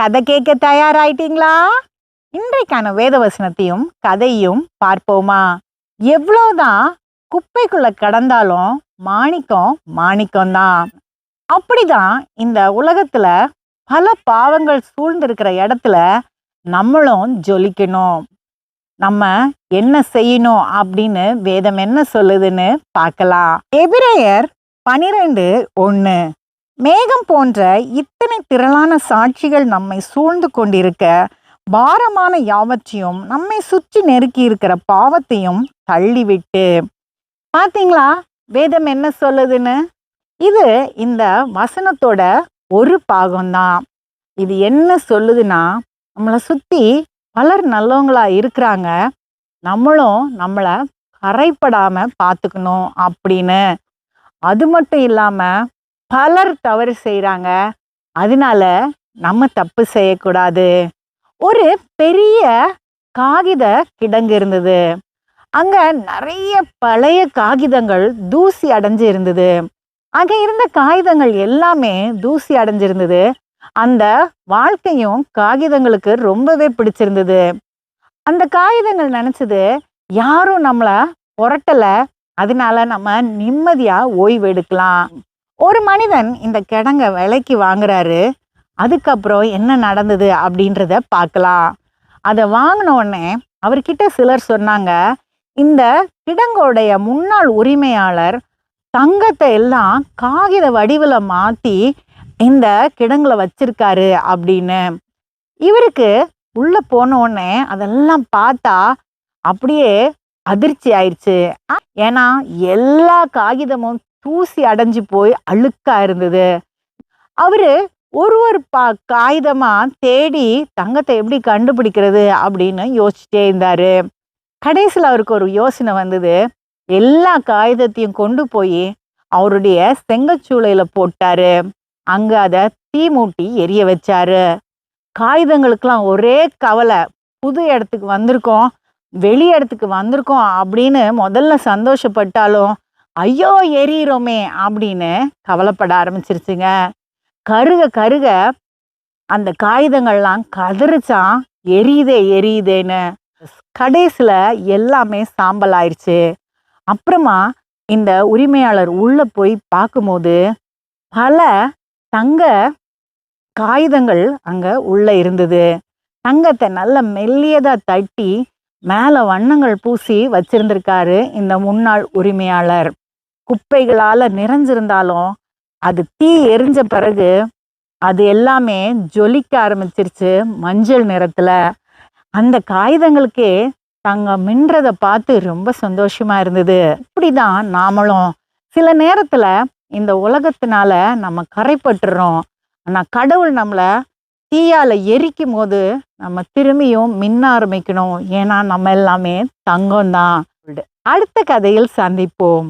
கதை கேட்க தயாராயிட்டீங்களா? இன்றைக்கான வேதவசனத்தையும் கதையும் பார்ப்போமா? எவ்வளோதான் குப்பைக்குள்ள கடந்தாலும் மாணிக்கம் மாணிக்கம் தான் அப்படிதான் இந்த உலகத்துல பல பாவங்கள் சூழ்ந்திருக்கிற இடத்துல நம்மளும் ஜொலிக்கணும். நம்ம என்ன செய்யணும் அப்படின்னு வேதம் என்ன சொல்லுதுன்னு பார்க்கலாம். எபிரேயர் பனிரெண்டு ஒன்று மேகம் போன்ற இத்தனை திரளான சாட்சிகள் நம்மை சூழ்ந்து கொண்டிருக்க பாரமான யாவற்றையும் நம்மை சுற்றி நெருக்கி இருக்கிற பாவத்தையும் தள்ளிவிட்டு. பார்த்தீங்களா வேதம் என்ன சொல்லுதுன்னு? இது இந்த வசனத்தோட ஒரு பாகம்தான். இது என்ன சொல்லுதுன்னா நம்மளை சுற்றி பலர் நல்லவங்களா இருக்கிறாங்க. நம்மளும் நம்மளை கரைப்படாமல் பார்த்துக்கணும் அப்படின்னு. அது மட்டும் இல்லாமல் பலர் தவறு செய்கிறாங்க அதனால நம்ம தப்பு செய்யக்கூடாது. ஒரு பெரிய காகித கிடங்கு இருந்தது. அங்க நிறைய பழைய காகிதங்கள் தூசி அடைஞ்சு இருந்தது. அங்க இருந்த காகிதங்கள் எல்லாமே தூசி அடைஞ்சிருந்தது. அந்த வாழ்க்கையும் காகிதங்களுக்கு ரொம்பவே பிடிச்சிருந்தது. அந்த காகிதங்கள் நினைச்சது யாரும் நம்மளை புரட்டலை. அதனால நம்ம நிம்மதியாக ஓய்வு எடுக்கலாம். ஒரு மனிதன் இந்த கிடங்க விலைக்கு வாங்குறாரு அதுக்கப்புறம் என்ன நடந்தது அப்படின்றத பார்க்கலாம். அதை வாங்கின உடனே அவர்கிட்ட சிலர் சொன்னாங்க இந்த கிடங்கோடைய முன்னாள் உரிமையாளர் தங்கத்தை எல்லாம் காகித வடிவில் மாற்றி இந்த கிடங்குல வச்சிருக்காரு அப்படின்னு. இவருக்கு உள்ளே போன உடனே அதெல்லாம் பார்த்தா அப்படியே அதிர்ச்சி ஆயிடுச்சு. ஏன்னா எல்லா காகிதமும் தூசி அடைஞ்சு போய் அழுக்கா இருந்தது. அவரு ஒரு ஒரு பா காகிதமா தேடி தங்கத்தை எப்படி கண்டுபிடிக்கிறது அப்படின்னு யோசிச்சுட்டே இருந்தாரு. கடைசியில் அவருக்கு ஒரு யோசனை வந்தது. எல்லா காகிதத்தையும் கொண்டு போய் அவருடைய செங்கச்சூளையில போட்டாரு. அங்க அதை தீ மூட்டி எரிய வச்சாரு. காகிதங்களுக்கெல்லாம் ஒரே கவலை புது இடத்துக்கு வந்திருக்கோம் வெளி இடத்துக்கு வந்திருக்கோம் அப்படின்னு முதல்ல சந்தோஷப்பட்டாலும் ஐயோ எரியிறோமே அப்படின்னு கவலைப்பட ஆரம்பிச்சிருச்சுங்க. கருக கருக அந்த காகிதங்கள்லாம் கதறிச்சான் எரியுதே எரியுதேன்னு கடைசியில் எல்லாமே சாம்பல் ஆயிடுச்சு அப்புறமா இந்த உரிமையாளர் உள்ளே போய் பார்க்கும்போது பல தங்க காகிதங்கள் அங்கே உள்ளே இருந்தது. தங்கத்தை நல்ல மெல்லியதாக தட்டி மேலே வண்ணங்கள் பூசி வச்சிருந்திருக்காரு இந்த முன்னாள் உரிமையாளர். குப்பைகளால நிறைஞ்சிருந்தாலும் அது தீ எரிஞ்ச பிறகு அது எல்லாமே ஜொலிக்க ஆரம்பிச்சிருச்சு மஞ்சள் நிறத்துல. அந்த காகிதங்களுக்கே தங்க மின்றதை பார்த்து ரொம்ப சந்தோஷமா இருந்தது. இப்படிதான் நாமளும் சில நேரத்துல இந்த உலகத்தினால நம்ம கரைப்பட்டுறோம். ஆனா கடவுள் நம்மளை தீயால எரிக்கும் போது நம்ம திரும்பியும் மின்ன ஆரம்பிக்கணும். ஏன்னா நம்ம எல்லாமே தங்கம் தான் அடுத்த கதையில் சந்திப்போம்.